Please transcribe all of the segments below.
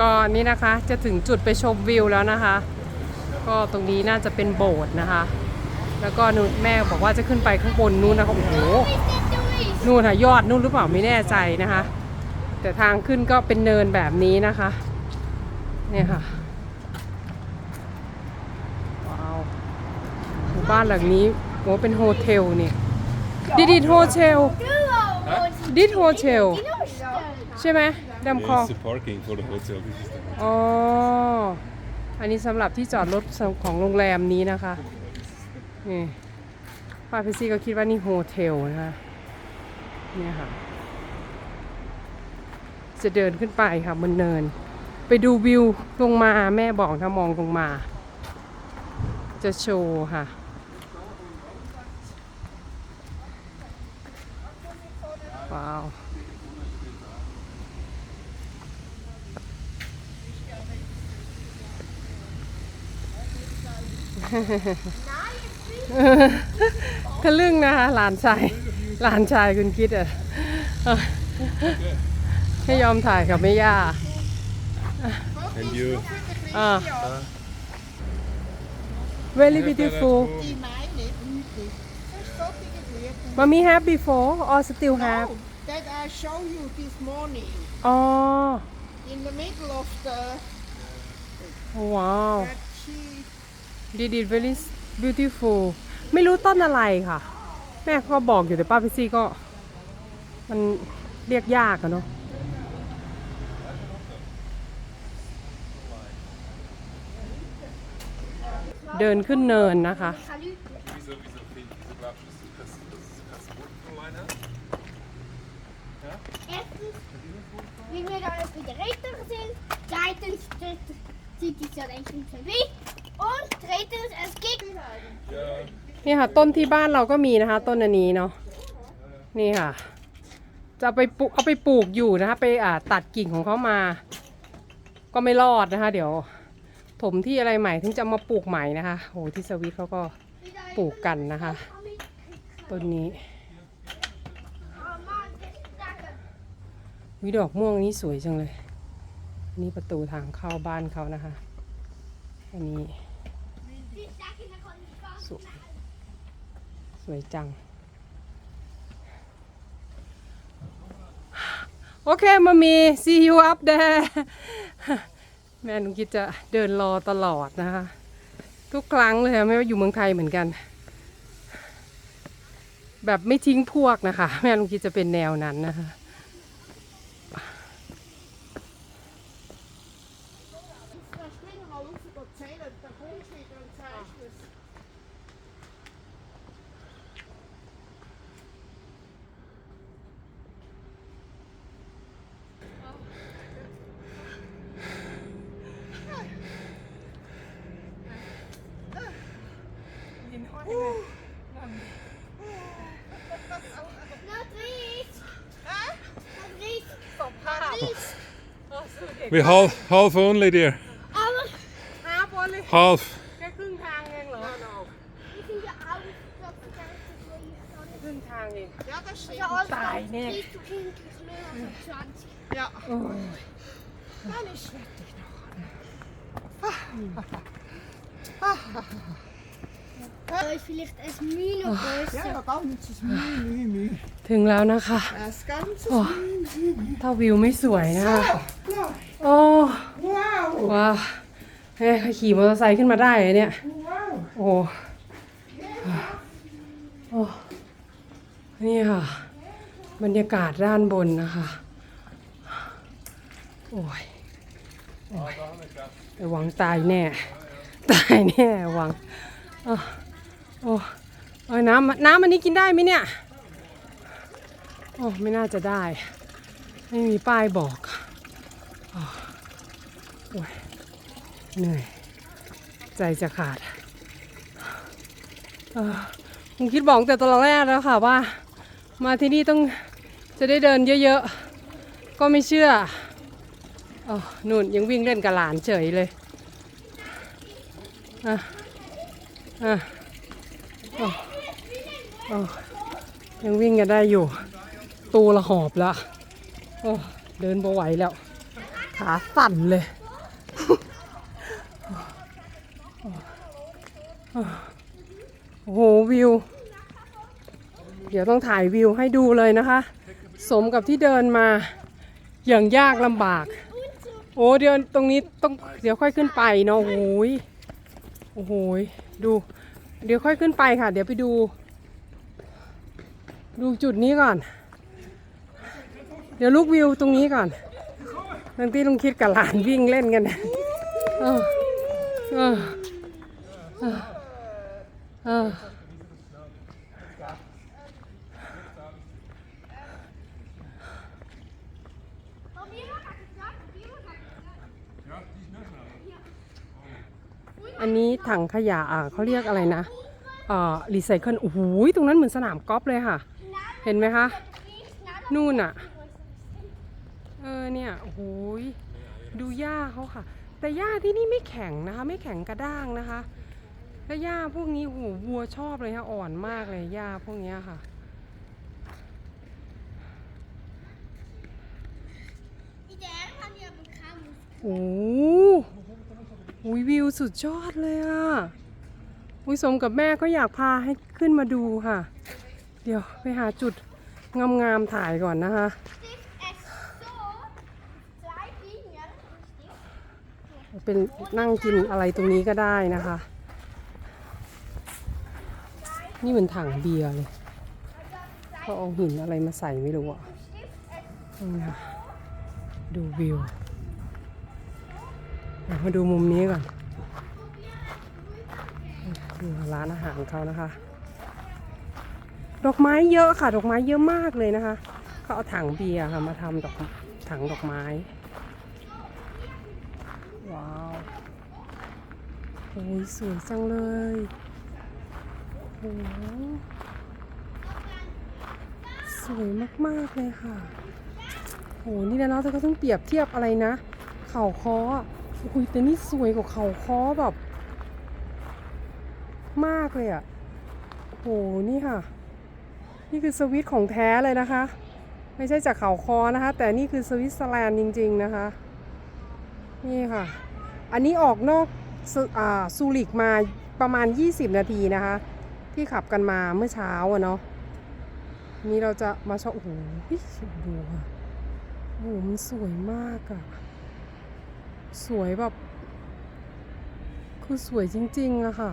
ก็นี่นะคะจะถึงจุดไปชมวิวแล้วนะคะ ก็ตรงนี้น่าจะเป็นโบสถ์นะคะ แล้วก็นู่นแม่บอกว่าจะขึ้นไปข้างบนนู้นนะคะโอ้โหนู่นค่ะยอดนู่นหรือเปล่าไม่แน่ใจนะคะ แต่ทางขึ้นก็เป็นเนินแบบนี้นะคะ เนี่ยค่ะว้าวหมู่บ้านหลังนี้โอ้เป็นโฮเทลเนี่ยดิดิโฮเทลดิดโฮเทลใช่ไหม ดำคลอง Yes, the parking for the hotel. This is the อ๋อ อันนี้สำหรับที่จอดรถของโรงแรมนี้นะคะ นี่ป้าเพชซี่ก็คิดว่านี่โฮเทลนะคะเนี่ยค่ะ จะเดินขึ้นไปค่ะบนเนิน ไปดูวิวลงมาแม่บอกถ้ามองลงมา จะโชว์ค่ะ ว้าว ทะลึ่งนะคะหลานชายหลานชายคุณคิดอะเออให้ยอมถ่ายกับแม่ย่า And you? อ่า very beautiful Die mijne niet. Stop ik het weer. mommy have before or still have No, that I show you this morning อ๋อ in the middle of the ว้าว that she did it very beautiful ไม่รู้ต้นอะไรค่ะ แม่ก็บอกอยู่แต่ป้าพิซี่ก็ มันเรียกยากอะเนาะเดินขึ้นเนินนะคะ Wieso, wieso, find- wieso glaubst du, dass das das Wurzelwein hat? Erstens, wie wir da jetzt wieder Ritter sind. Zweitens, drittens, sieht es ja eigentlich so wie. Und drittens, es gibt. Ja. นี่ค่ะ ต้นที่บ้านเราก็มีนะคะ ต้นอันนี้เนาะนี่ค่ะ จะเอาไปปลูกเอาไปปลูกอยู่นะคะ ไปอ่าตัดกิ่งของเขามา ก็ไม่รอดนะคะ เดี๋ยว ถมที่อะไรใหม่ถึงจะมาปลูกใหม่นะคะโอ้ที่สวิตเขาก็ปลูกกันนะคะ ต้นนี้วิดอกม่วงนี้สวยจังเลย นี่ประตูทางเข้าบ้านเขานะคะ อันนี้ สวยสวยจัง โอเคมามี see you up there แม่หนุคิดจะเดินรอตลอดนะคะ ทุกครั้งเลยไม่ว่าอยู่เมืองไทยเหมือนกัน แบบไม่ทิ้งพวกนะคะ แม่ลุงคิดจะเป็นแนวนั้นนะคะ We half, half only there. Aber ฮาบอลเลย Half. แค่ครึ่งทางเองเหรอ wir sind ja alles. Das ist gar nicht so viel. ครึ่งทางเอง Ja, das Ja, stimmt. alles. Nein, nee. Dries, du kindlich mehr als 20. Ja, โอ้ย dann ist fertig noch. Da ist vielleicht ein Mühe noch größer. Ja, ganzes Mühe, Mühe, Mühe. ถึงแล้วนะ คะ Das ganze Oh. Mühe, Mühe, Mühe. ถ้าวิวไม่สวยนะคะ Ja, โอ้ wow, ว้าวเฮ้ยขี่มอเตอร์ไซค์ขึ้นมาได้เหรอเนี่ย wow. โอ้โอ้นี่ค่ะ บรรยากาศด้านบนนะคะ โอ้ยโอ้ยระวังตายแน่ ตายแน่ระวังโอ้โอ้โอ้ยน้ำน้ำอันนี้กินได้ไหมเนี่ย โอ้ไม่น่าจะได้ ไม่มีป้ายบอกโอ้โอ้ยเหนื่อย ใจจะขาดเออผมคิดบอกแต่ตอนแรกแล้วค่ะว่า มาที่นี่ต้องจะได้เดินเยอะๆ ก็ไม่เชื่ออ๋อนู่นยังวิ่งเล่นกับหลานเฉยเลยอะอะอ๋ออ๋อยังวิ่งกันได้อยู่ ตูละหอบล้วโอ้เดินบ่ไหวแล้ว ขาสั่นเลยโอ้โหวิว เดี๋ยวต้องถ่ายวิวให้ดูเลยนะคะ สมกับที่เดินมาอย่างยากลำบาก โอ้เดี๋ยวตรงนี้ต้องเดี๋ยวค่อยขึ้นไปเนาะโอ้โหยโอ้โหดู เดี๋ยวค่อยขึ้นไปค่ะ เดี๋ยวไปดู ดูจุดนี้ก่อน เดี๋ยวลูกวิวตรงนี้ก่อนบางที่ลุงคิดกับหลานวิ่งเล่นกันออเออเออเอออันนี้ถังขยะอะเขาเรียกอะไรนะเอ่อรีไซเคิลโอ้โหตรงนั้นเหมือนสนามกอล์ฟเลยค่ะ เห็นไหมคะ นู่นอะ เออเนี่ยโอ้โหยดูหญ้าเขาค่ะ แต่หญ้าที่นี่ไม่แข็งนะคะ ไม่แข็งกระด้างนะคะแล้วหญ้าพวกนี้โอ้โหวัวชอบเลยค่ะอ่อนมากเลยหญ้าพวกเนี้ยค่ะ Die derde van die hebben gaan. โอ้โหอุ๊ยวิวสุดยอดเลยอะอุ้ยสมกับแม่ก็อยากพาให้ขึ้นมาดูค่ะ เดี๋ยวไปหาจุดงามๆถ่ายก่อนนะคะ เป็นนั่งกินอะไรตรงนี้ก็ได้นะคะ นี่เหมือนถังเบียร์เลยเขาเอาหินอะไรมาใส่ไม่รู้อะดูวิวมาดูมุมนี้ก่อนดูร้านอาหารเขานะคะ ดอกไม้เยอะค่ะ ดอกไม้เยอะมากเลยนะคะเขาเอาถังเบียร์ค่ะมาทำดอกถังดอกไม้ ว้าว โอ้ยสวยจังเลยโอ้โหสวยมากๆเลยค่ะโอ้โหนี่นะเนาะแต่ก็ต้องเปรียบเทียบอะไรนะ เข่าคอโอ้ยแต่นี่สวยกว่าเข่าคอแบบ มากเลยอะโอ้โหนี่ค่ะ นี่คือสวิตของแท้เลยนะคะ ไม่ใช่จากเข่าคอนะคะ แต่นี่คือสวิตเซอร์แลนด์จริง ๆนะคะ นี่ค่ะ อันนี้ออกนอก ซูอ่าซูริกมาประมาณ 20 นาทีนะคะ ที่ขับกันมาเมื่อเช้าอะเนาะนี่เราจะมาชมโอ้โหดูค่ะโอ้โหมันสวยมากอะสวยแบบ คือสวยจริง ๆอะค่ะ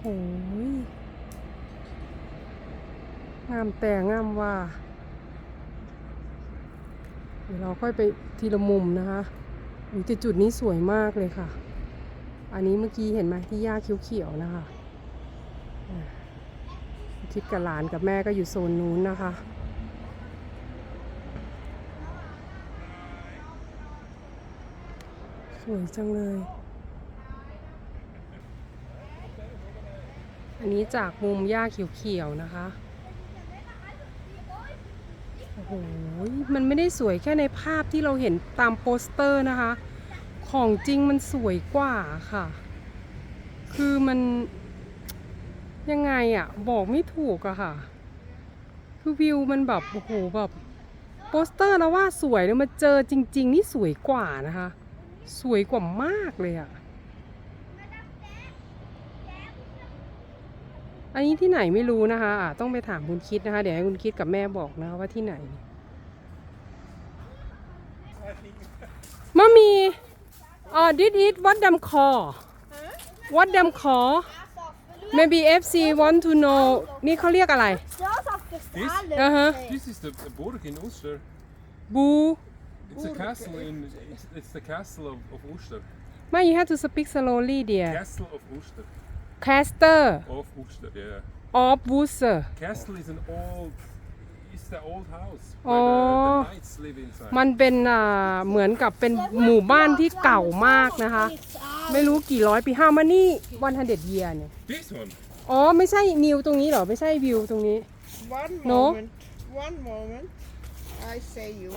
โอ้ยงามแต่งามว่า เดี๋ยวเราค่อยไปทีละมุมนะคะ อุ้ยแต่จุดนี้สวยมากเลยค่ะ อันนี้เมื่อกี้เห็นไหมที่หญ้าเขียวๆนะคะอ่าคิดกับหลานกับแม่ก็อยู่โซนนู้นนะคะ สวยจังเลย อันนี้จากมุมหญ้าเขียวๆนะคะ หมันไม่ได้สวยแค่ในภาพที่เราเห็นตามโปสเตอร์นะคะ ของจริงมันสวยกว่าค่ะ คือมันยังไงอะบอกไม่ถูกอะค่ะ คือวิวมันแบบโอ้โหแบบโปสเตอร์แล้วว่าสวยแล้วมาเจอจริง ๆ นี่สวยกว่านะคะ สวยกว่ามากเลยอะอันนี้ที่ไหนไม่รู้นะคะะต้องไปถามคุณคิดนะคะ เดี๋ยวให้คุณคิดกับแม่บอกนะคะว่าที่ไหน มะมีอ๋อ did it what them call what them call maybe FC want to know นี่เขาเรียกอะไร Zelfs op de stralen. อ่าฮะ This is the, the Burg in Uster. บู It's a castle in. It's, it's the castle of, of Uster. ไม่ you have to speak slowly dear Castle of Uster. Caster Of Uster, yeah. of Worcester Castle is an old. It's the old house Oh. Where the, the knights live inside. มันเป็นอ่าเหมือนกับเป็นหมู่บ้านที่เก่ามากนะคะ ไม่รู้กี่ร้อยปีห้ามานี่วันฮันเดดเยียเนี่ย This one. อ๋อ ไม่ใช่นิวตรงนี้เหรอ ไม่ใช่วิวตรงนี้ One No? moment. One moment. I say you.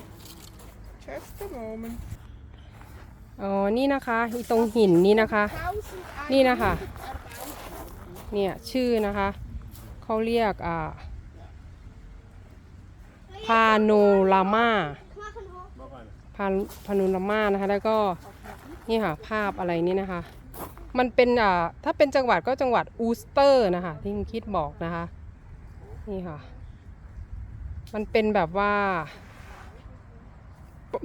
Just a moment. อ๋อ นี่นะคะอีตรงหินนี่นะคะ Thousand นี่นะคะ เนี่ย ชื่อนะคะ เขาเรียกอ่า พาโนรามา Knappen hoor. Nog een. พาพานุรามานะคะ แล้วก็นี่ค่ะภาพอะไรนี่นะคะ มันเป็นอ่าถ้าเป็นจังหวัดก็จังหวัดอูสเตอร์นะคะ ที่คุณคิดบอกนะคะ นี่ค่ะ มันเป็นแบบว่า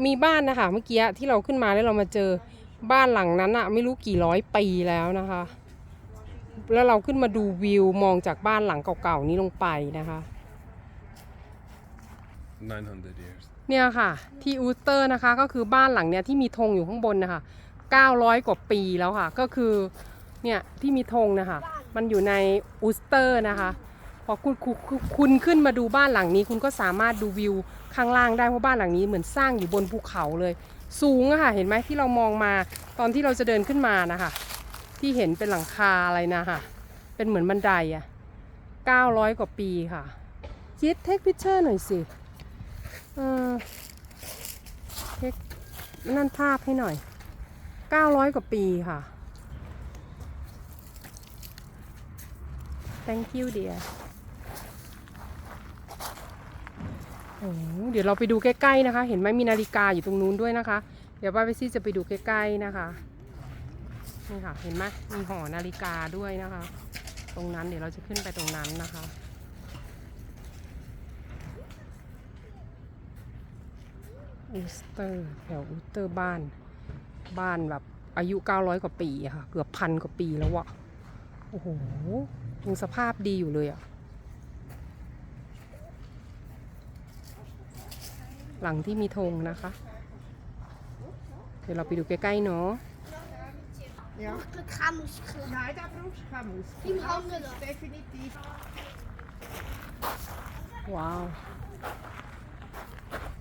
มีบ้านนะคะ เมื่อกี้ที่เราขึ้นมาแล้วเรามาเจอบ้านหลังนั้นอะไม่รู้กี่ร้อยปีแล้วนะคะ แล้วเราขึ้นมาดูวิวมองจากบ้านหลังเก่าๆนี้ลงไปนะคะ 900 years. เนี่ยค่ะ ที่อูสเตอร์นะคะก็คือบ้านหลังเนี้ยที่มีธงอยู่ข้างบนนะคะ900 กว่าปีแล้วค่ะ ก็คือเนี่ยที่มีธงนะคะ มันอยู่ในอูสเตอร์นะคะ พอคุณคณคุณคุณขึ้นมาดูบ้านหลังนี้ คุณก็สามารถดูวิวข้างล่างได้เพราะบ้านหลังนี้เหมือนสร้างอยู่บนภูเขาเลย สูงอะค่ะ เห็นไหมที่เรามองมาตอนที่เราจะเดินขึ้นมานะคะ ที่เห็นเป็นหลังคาอะไรนะคะเป็นเหมือนบันไดอะ900 กว่าปีค่ะจิตเทคพิเชอร์หน่อยสิ เออเช็คนั่นภาพให้หน่อย 900 กว่าปีค่ะ thank you dear โอ้โหเดี๋ยวเราไปดูใกล้ๆนะคะ เห็นไหมมีนาฬิกาอยู่ตรงนู้นด้วยนะคะ เดี๋ยวป้าไปซี่จะไปดูใกล้ๆนะคะ นี่ค่ะ เห็นไหมมีหอนาฬิกาด้วยนะคะ ตรงนั้นเดี๋ยวเราจะขึ้นไปตรงนั้นนะคะ อูสเตอร์แถวอูสเตอร์บ้าน บ้านแบบอายุ 900 กว่าปีค่ะ เกือบพันกว่าปีแล้วอะโอ้โหยังสภาพดีอยู่เลยอะหลังที่มีธงนะคะ เดี๋ยวเราไปดูใกล้ๆเนาะ Ja. De kramus. Nein, der Brustkamus. Im Handel. definitiv. ว้าว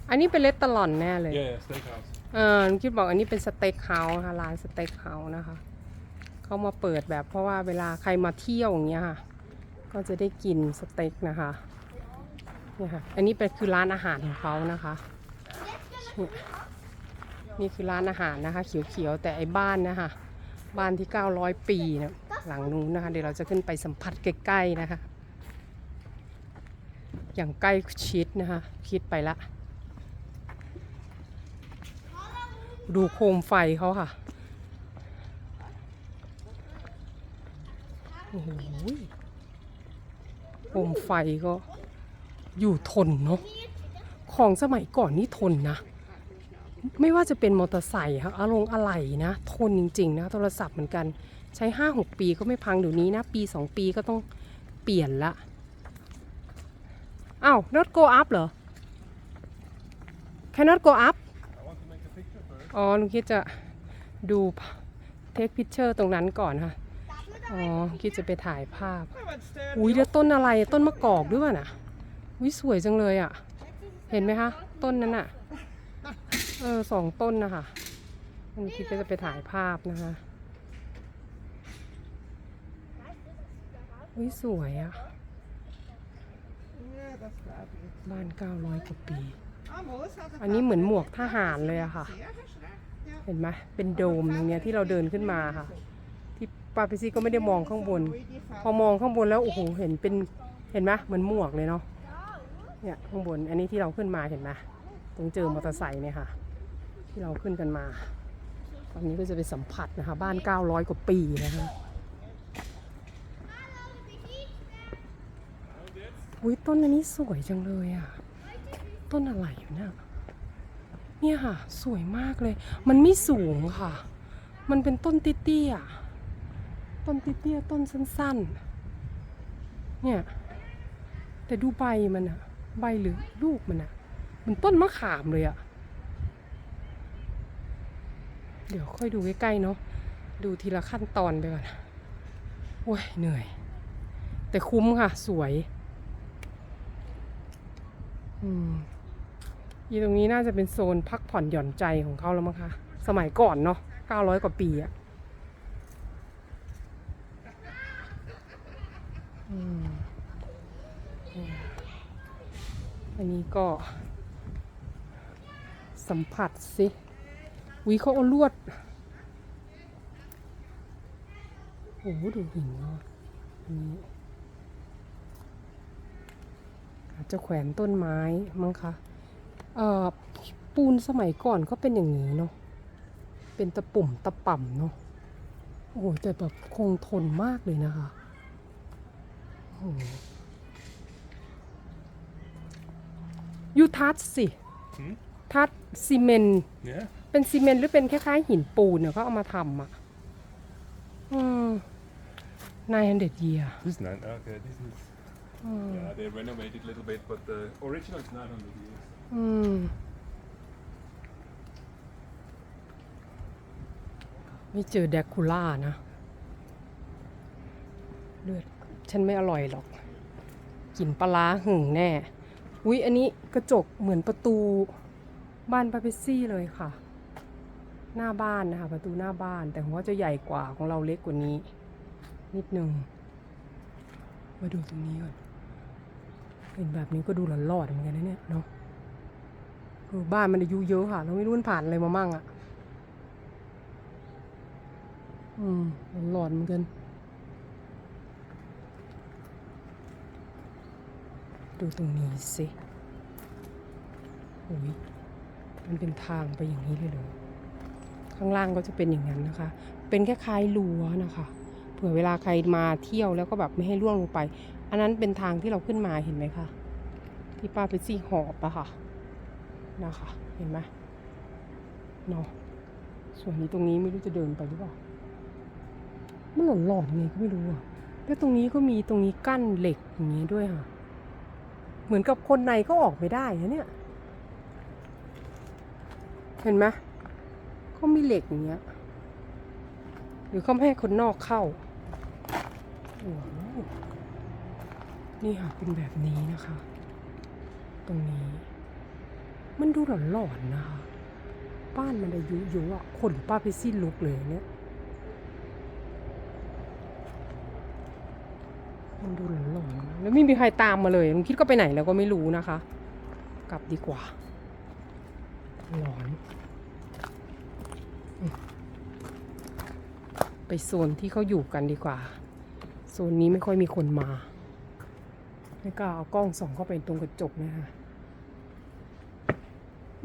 อันนี้เป็นเลสตลอนแน่เลย Yeah, yeah, steakhouse. เออคิดบอกอันนี้เป็นสเต็กเฮาส์ค่ะร้านสเต็กเฮาส์นะคะ เขามาเปิดแบบเพราะว่าเวลาใครมาเที่ยวอย่างเงี้ยค่ะ ก็จะได้กินสเต็กนะคะเนี่ยค่ะ อันนี้เป็นคือร้านอาหารของเขานะคะเนี่ยนี่คือร้านอาหารนะคะ เขียวๆแต่ไอ้บ้านนะคะบ้านที่ 900 ปีนะหลังนู้นนะคะ เดี๋ยวเราจะขึ้นไปสัมผัสใกล้ๆนะคะ อย่างใกล้ชิดนะคะ คิดไปละ ดูโคมไฟเขาค่ะ โอ้โหโคมไฟก็อยู่ทนเนาะ ของสมัยก่อนนี่ทนนะ ไม่ว่าจะเป็นมอเตอร์ไซค์ค่ะอารมณ์อะไหล่นะ ทนจริง ๆ นะ โทรศัพท์เหมือนกัน ใช้ 5-6 ปีก็ไม่พังเดี๋ยวนี้นะ ปี 2 ปีก็ต้องเปลี่ยนละอ้าว not go up เหรอ cannot go up I want to make a picture first. อ๋อหนูคิดจะดูเทคพิ c เชอร์ตรงนั้นก่อนค่ะ อ๋อคิดจะไปถ่ายภาพ Oh, wat steuren. อุ้ยแล้วต้นอะไรต้นมะกอกด้วยป่ะน่ะอุ้ยสวยจังเลยอะ เห็นไหมคะ ต้นนั้นอะ เออสองต้นนะคะหนูคิดก็จะไปถ่ายภาพนะคะอุ้ยสวยอะ Ja, dat staat niet. บ้าน900กว่าปี อันนี้เหมือนหมวกทหารเลยอะค่ะ เห็นไหมเป็นโดมตรงเนี้ยที่เราเดินขึ้นมาค่ะ ที่ปาปิซี่ก็ไม่ได้มองข้างบน พอมองข้างบนแล้วโอ้โหเห็นเป็นเห็นไหมเหมือนหมวกเลยเนาะเนี่ยข้างบนอันนี้ที่เราขึ้นมาเห็นไหมตรงเจอมอเตอร์ไซค์เนี่ยค่ะ ที่เราขึ้นกันมา ตอนนี้ก็จะไปสัมผัสนะคะ บ้าน 900 กว่าปีนะคะอุ้ยต้นอันนี้สวยจังเลยอะ ต้นอะไรอยู่เนี่ยเนี่ยค่ะ สวยมากเลย มันไม่สูงค่ะ มันเป็นต้นเตี้ยๆต้นเตี้ยๆต้นสั้น ๆ เนี่ย แต่ดูใบมันอะใบหรือลูกมันอะมันต้นมะขามเลยอะเดี๋ยวค่อยดูใกล้ๆเนาะดูทีละขั้นตอนไปก่อนโอ้ยเหนื่อย แต่คุ้มค่ะ สวย อืม อีตรงนี้น่าจะเป็นโซนพักผ่อนหย่อนใจของเขาแล้วมั้งคะ สมัยก่อนเนาะ900กว่าปีอะอันนี้ก็ สัมผัสสิวิเขาเอาลวด โอ้โหดูหินเนาะอันนี้อาจจะแขวนต้นไม้มั้งคะ ปูนสมัยก่อนก็เป็นอย่างนี้เนาะ เป็นตะปุ่มตะป่ำเนาะ โอ้โหแต่แบบคงทนมากเลยนะคะโอ้โหยูทัชสิหืมทัชซีเมนต์ Yeah. เป็นซีเมนต์หรือเป็นคล้ายๆหินปูนเนี่ยเขาเอามาทำอะ อืมนายฮันเดดเยีย This is nine. Okay, this is. Yeah, they renovated a little bit, but the original is 900 years. อืมไม่เจอแดกคูล่านะ เลือดฉันไม่อร่อยหรอกกลิ่นปลาหึงแน่ อุ๊ย อันนี้กระจกเหมือนประตูบ้านปาเปซี่เลยค่ะ หน้าบ้านนะคะ ประตูหน้าบ้าน แต่ของว่าจะใหญ่กว่าของเราเล็กกว่านี้ นิดนึง มาดูตรงนี้ก่อนเห็นแบบนี้ก็ดูหลอนๆเหมือนกันนะเนี่ยเนาะ บ้านมันอายุเยอะค่ะ เราไม่รู้มันผ่านอะไรมามั่งอะ่ะ อืมหลอนเหมือนกัน ดูตรงนี้สิโอ้ยมันเป็นทางไปอย่างนี้เลยเหรอข้างล่างก็จะเป็นอย่างนั้นนะคะ เป็นแค่คล้ายๆรั้วนะคะ เผื่อเวลาใครมาเที่ยวแล้วก็แบบไม่ให้ร่วงลงไป อันนั้นเป็นทางที่เราขึ้นมาเห็นไหมคะ ที่ป้าไปซี่หอบอะค่ะ นะคะ เห็นไหมเนาะส่วนนี้ตรงนี้ไม่รู้จะเดินไปหรือเปล่ามันหลอนหลอนๆยังไงก็ไม่รู้อะแล้วตรงนี้ก็มีตรงนี้กั้นเหล็กอย่างนี้ด้วยค่ะ เหมือนกับคนในก็ออกไม่ได้นะเนี่ย เห็นไหมเขามีเหล็กอย่างเงี้ย หรือเขาไม่ให้คนนอกเข้าโอ้โหนี่ค่ะเป็นแบบนี้นะคะ ตรงนี้ มันดูหลอนๆนะคะบ้านมันอายุเยอะอะขนป้าไปสิ้นลุกเลยเนี่ย มันดูหลอนๆแล้วไม่มีใครตามมาเลยลุงคิดก็ไปไหนแล้วก็ไม่รู้นะคะ กลับดีกว่า หลอน ไปโซนที่เขาอยู่กันดีกว่า โซนนี้ไม่ค่อยมีคนมา ไม่กล้าเอากล้องส่องเข้าไปตรงกระจกนะคะ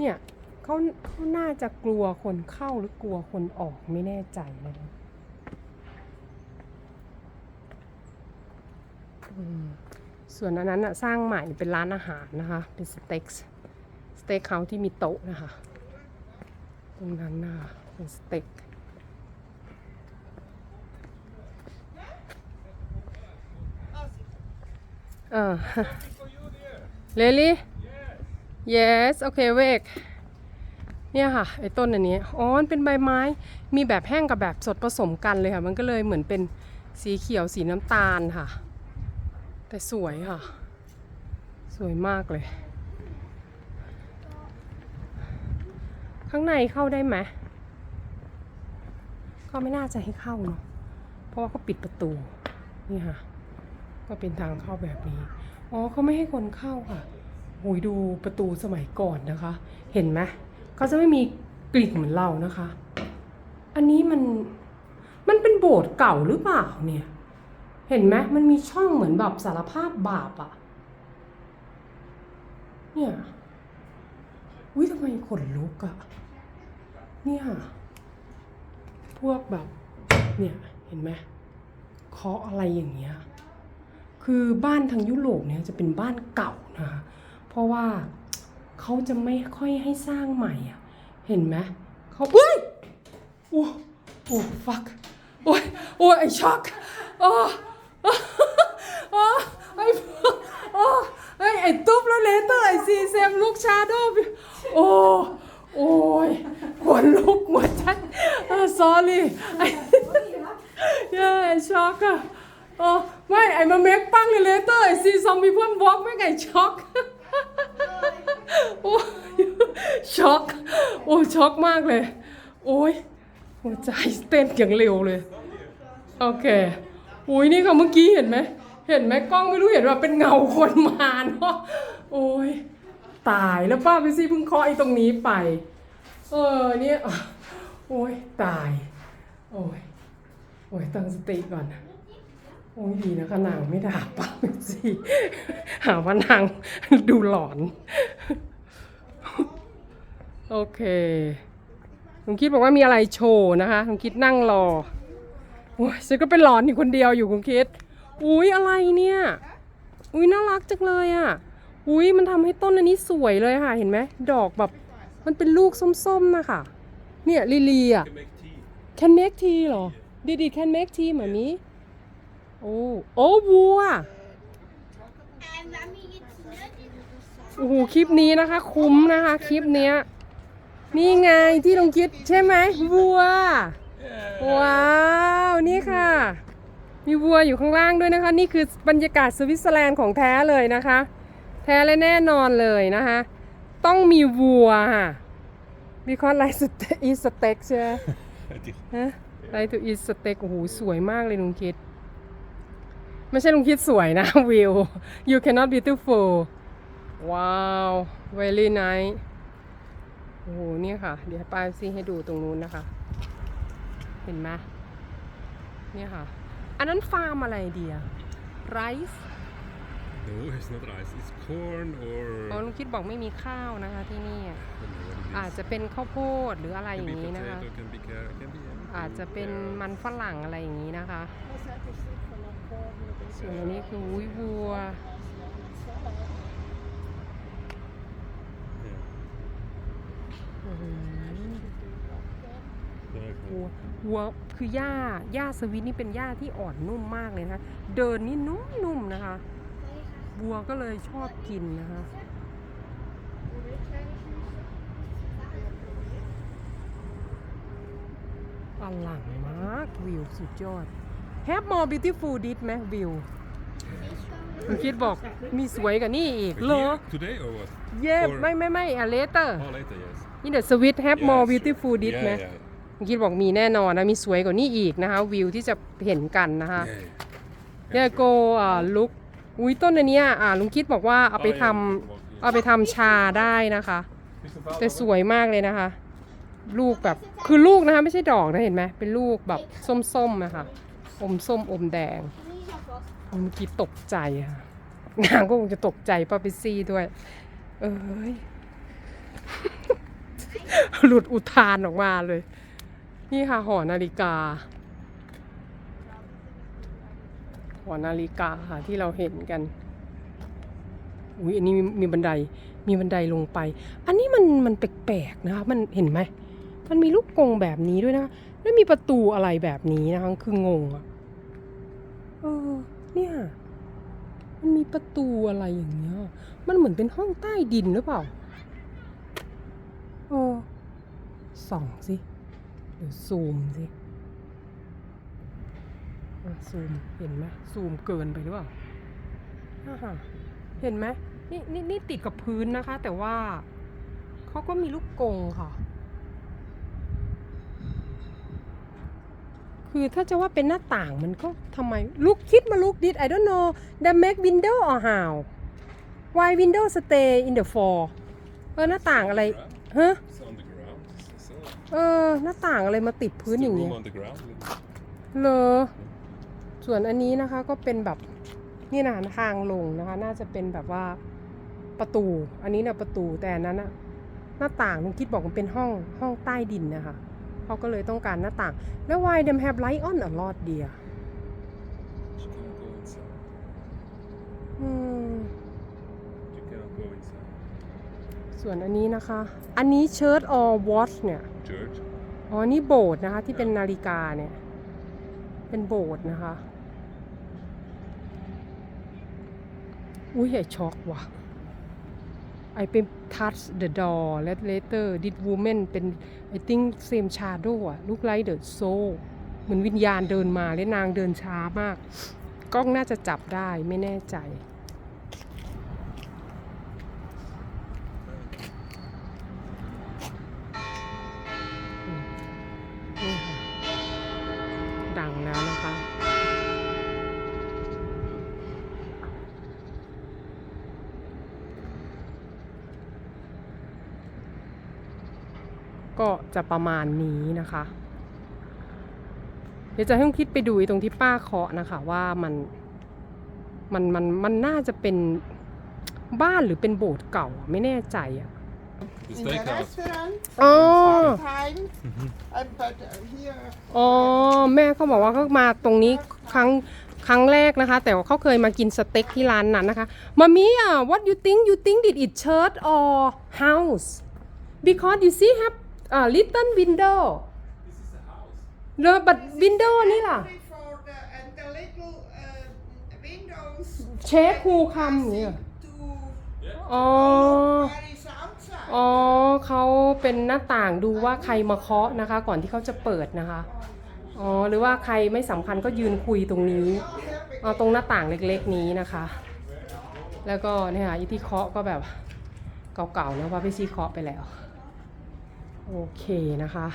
เนี่ยเขาเขาน่าจะกลัวคนเข้าหรือกลัวคนออกไม่แน่ใจนะอืมส่วนอันนั้นอะสร้างใหม่เป็นร้านอาหารนะคะ เป็นสเต็กสเต็กเฮาที่มีโต๊ะนะคะ ตรงนั้นนะคะเป็นสเต็กเออ Really Yes okay wait เนี่ยค่ะไอ้ต้นอันนี้อ๋อมันเป็นใบไม้มีแบบแห้งกับแบบสดผสมกันเลยค่ะ มันก็เลยเหมือนเป็นสีเขียวสีน้ำตาลค่ะ แต่สวยค่ะ สวยมากเลย ข้างในเข้าได้ไหมก็ไม่น่าจะให้เข้าเนาะเพราะว่าเขาปิดประตูนี่ค่ะ ก็เป็นทางเข้าแบบนี้ อ๋อเขาไม่ให้คนเข้าค่ะ โอ้ยดูประตูสมัยก่อนนะคะ เห็นไหมเขาจะไม่มีกลิ่นเหมือนเรานะคะ อันนี้มันมันเป็นโบสถ์เก่าหรือเปล่าเนี่ย เห็นไหมมันมีช่องเหมือนแบบสารภาพบาปอะเนี่ยอุ้ยทำไมขนลุกอะเนี่ยพวกแบบเนี่ยเห็นไหมเคาะอะไรอย่างเงี้ยคือบ้านทางยุโรปเนี่ยจะเป็นบ้านเก่านะคะ เพราะว่าเขาจะไม่ค่อยให้สร้างใหม่อะ เห็นไหมเขาอุ้ยโอ้โอ้ fuck โอ้ยโอ้ยไอช็อกโอ้โอ้ไอโอ้ไอไอตุ๊บแล้วเลเตอร์ไอซีเซมลูกชาโดโอ้โอ้ยขนลุกหัวใจเออ sorry ไอ yeah ไอช็อกอะโอ้ไม่ไอมาเมกปังเลยเลเตอร์ไอซีซอมมีเพื่อนบล็อกไม่ไงช็อก โอ้ยช็อกโอ้ช็อกมากเลย โอ้ยหัวใจเต้นอย่างเร็วเลย โอเคโอ้ยนี่ค่ะเมื่อกี้เห็นไหมเห็นไหมกล้องไม่รู้เห็นว่าเป็นเงาคนมาเนาะโอ้ยตายแล้วป้าไปซี่เพิ่งเคาะไอ้ตรงนี้ไป เออเนี่ยโอ้ยตาย โอ้ยโอ้ยตั้งสติก่อน โอ้ยดีนะคะนางไม่ด่าป้าไปซี่หาว่านางดูหลอน โอเคลุงคิดบอกว่ามีอะไรโชว์นะคะลุงคิดนั่งรอโอ้ยฉันก็เป็นหลอนอยู่คนเดียวอยู่ลุงคิดอุ้ยอะไรเนี่ย อุ้ยน่ารักจังเลยอะ อุ้ยมันทำให้ต้นอันนี้สวยเลยค่ะ เห็นไหมดอกแบบ มันเป็นลูกส้มๆนะคะเนี่ยลิลีอะ can make tea. เหรอ did it can make tea เหมือนนี้ โอ้โอ้วัว And Mami jetzt nicht. โอ้โหคลิปนี้นะคะ คุ้มนะคะ คลิปเนี้ย นี่ไงที่ลงคิดใช่ไหมวัว ว้าว นี่ค่ะ มีวัวอยู่ข้างล่างด้วยนะคะ นี่คือบรรยากาศสวิตเซอร์แลนด์ของแท้เลยนะคะ แท้และแน่นอนเลยนะคะ ต้องมีวัวค่ะ because like to eat steak ใช่ไหมฮะ like to eat steak โอ้โหสวยมากเลยลุงคิด ไม่ใช่ลุงคิดสวยนะวิว you cannot beautiful ว้าว very nice โอ้โหเนี่ยค่ะ เดี๋ยวป้าซีให้ดูตรงนู้นนะคะ เห็นไหมเนี่ยค่ะ อันนั้นฟาร์มอะไรเดียไรซ์ No, it's not rice. It's corn or. อ๋อลุงคิดบอกไม่มีข้าวนะคะที่นี่ I don't know what it is. อาจจะเป็นข้าวโพดหรืออะไรอ Can ย่าง be นี้นะคะ potato, can be carrot, can be anything. อาจจะเป็น Yeah. มันฝรั่งอะไรอย่างนี้นะคะ Was hat ส่วนอันนี้คือวุ้ยวัว Yeah. อื้อหือ Yeah, วัว cool. วัวคือหญ้าหญ้าสวิตนี่เป็นหญ้าที่อ่อนนุ่มมากเลยนะคะเดินนี่นุ่มๆนะคะวัวก็เลยชอบกินนะคะอลังมากวิวสุดยอด Have more beautiful did ไหมวิวคุณคิดบอกมีสวยกว่านี่อีก But เหรอ here, today or what? เย่ Or- ไม่ไม่ไม่อะ later Oh, later, yes. in the Swiss have Yeah, more sure. beautiful did Yeah, ไหม yeah. คุณคิดบอกมีแน่นอนนะมีสวยกว่านี้อีกนะคะวิวที่จะเห็นกันนะคะ Yeah, yeah. เนี่ยโกอ่าลุกอุ้ยต้นอันเนี้ยอ่าลุงคิดบอกว่าเอาไปทำเอาไปทำชาได้นะคะแต่สวยมากเลยนะคะ ลูกแบบคือลูกนะคะไม่ใช่ดอกนะเห็นไหมเป็นลูกแบบส้มๆนะคะ อมส้มอมแดงเมื่อกี้ตกใจค่ะนางก็คงจะตกใจป้าเปซี่ด้วย เอ้ย หลุดอุทานออกมาเลย นี่ค่ะหอนาฬิกา หอนาฬิกาค่ะที่เราเห็นกันอุ้ยอันนี้มีมีบันไดมีบันไดลงไป อันนี้มันมันแปลกๆนะคะมันเห็นไหมมันมีลูกกรงแบบนี้ด้วยนะ แล้วมีประตูอะไรแบบนี้นะคะคืองงอะเออ เนี่ย มันมีประตูอะไรอย่างเงี้ย มันเหมือนเป็นห้องใต้ดินหรือเปล่าเออส่องสิเดี๋ยวซูมสิอะซูม เห็นไหมซูมเกินไปหรือเปล่าอ่าฮะเห็นไหมนี่นี่นี่ติดกับพื้นนะคะ แต่ว่าเขาก็มีลูกกรงค่ะ คือถ้าจะว่าเป็นหน้าต่างมันก็ทำไมลูกคิดมาลูกดิด I don't know the make window or how why window stay in the floor เออหน้าต่างอะไรฮะ It's on the ground. It's so- เออหน้าต่างอะไรมาติดพื้น it's อ the ย่าง room เงี้ย on the ground. เหรอส่วนอันนี้นะคะก็เป็นแบบนี่นะทางลงนะคะ น่าจะเป็นแบบว่าประตู อันนี้นะประตูแต่อันนั้นนะหน้าต่างลุงคิดบอกมันเป็นห้องห้องใต้ดินนะคะ เขาก็เลยต้องการหน้าต่าง แล้ว why them have light on a lot dear You cannot go inside. อืม You cannot go inside. ส่วนอันนี้นะคะ อันนี้ shirt or watch เนี่ย Church. อ๋อ นี่โบสถ์นะคะ ที่เป็นนาฬิกาเนี่ย เป็นโบสถ์นะคะ อุ้ยใหญ่ช็อกว่ะ ไอเป็น touch the door let later did woman เป็น I think same shadow อะ look like the soul เหมือนวิญญาณเดินมาและนางเดินช้ามาก กล้องน่าจะจับได้ไม่แน่ใจ นี่ค่ะ ดังแล้วนะคะ ก็จะประมาณนี้นะคะ เดี๋ยวจะให้คุณคิดไปดูไอ้ตรงที่ป้าเคาะนะคะ ว่ามันมันมันมันน่าจะเป็นบ้านหรือเป็นโบสถ์เก่าอะไม่แน่ใจอะ The in the steakhouse. restaurant อ๋อ time. And but uh, here, อ๋อแม่เขาบอกว่าเขามาตรงนี้ครั้งครั้งแรกนะคะ แต่ว่าเขาเคยมากินสเต็กที่ร้านนั้นนะคะมามีอะ what you think you think did it church or house because you see have a little window the but window นี่ล่ะ only for the and the little uh, windows เชฟคูคำเนี่ย to อ๋อ where is outside. อ๋อเขาเป็นหน้าต่างดูว่าใครมาเคาะนะคะ ก่อนที่เขาจะเปิดนะคะ อ๋อ หรือว่าใครไม่สำคัญก็ยืนคุยตรงนี้ เอาตรงหน้าต่างเล็กๆนี้นะคะ แล้วก็เนี่ยค่ะอีที่เคาะก็แบบเก่าๆแล้วว่าพี่ซีเคาะไปแล้ว โอเคนะคะ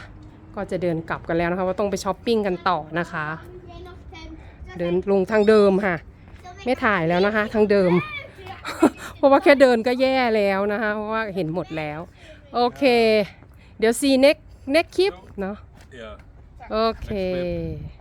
ก็จะเดินกลับกันแล้วนะคะ ว่าต้องไปช้อปปิ้งกันต่อนะคะ Jij nog ten- เดินลงทางเดิมค่ะ ไม่ถ่ายแล้วนะคะ ทางเดิม เพราะว่าแค่เดินก็แย่แล้วนะคะ เพราะว่าเห็นหมดแล้ว โอเค เดี๋ยว see next next คลิปเนาะ Yeah. โอเค Next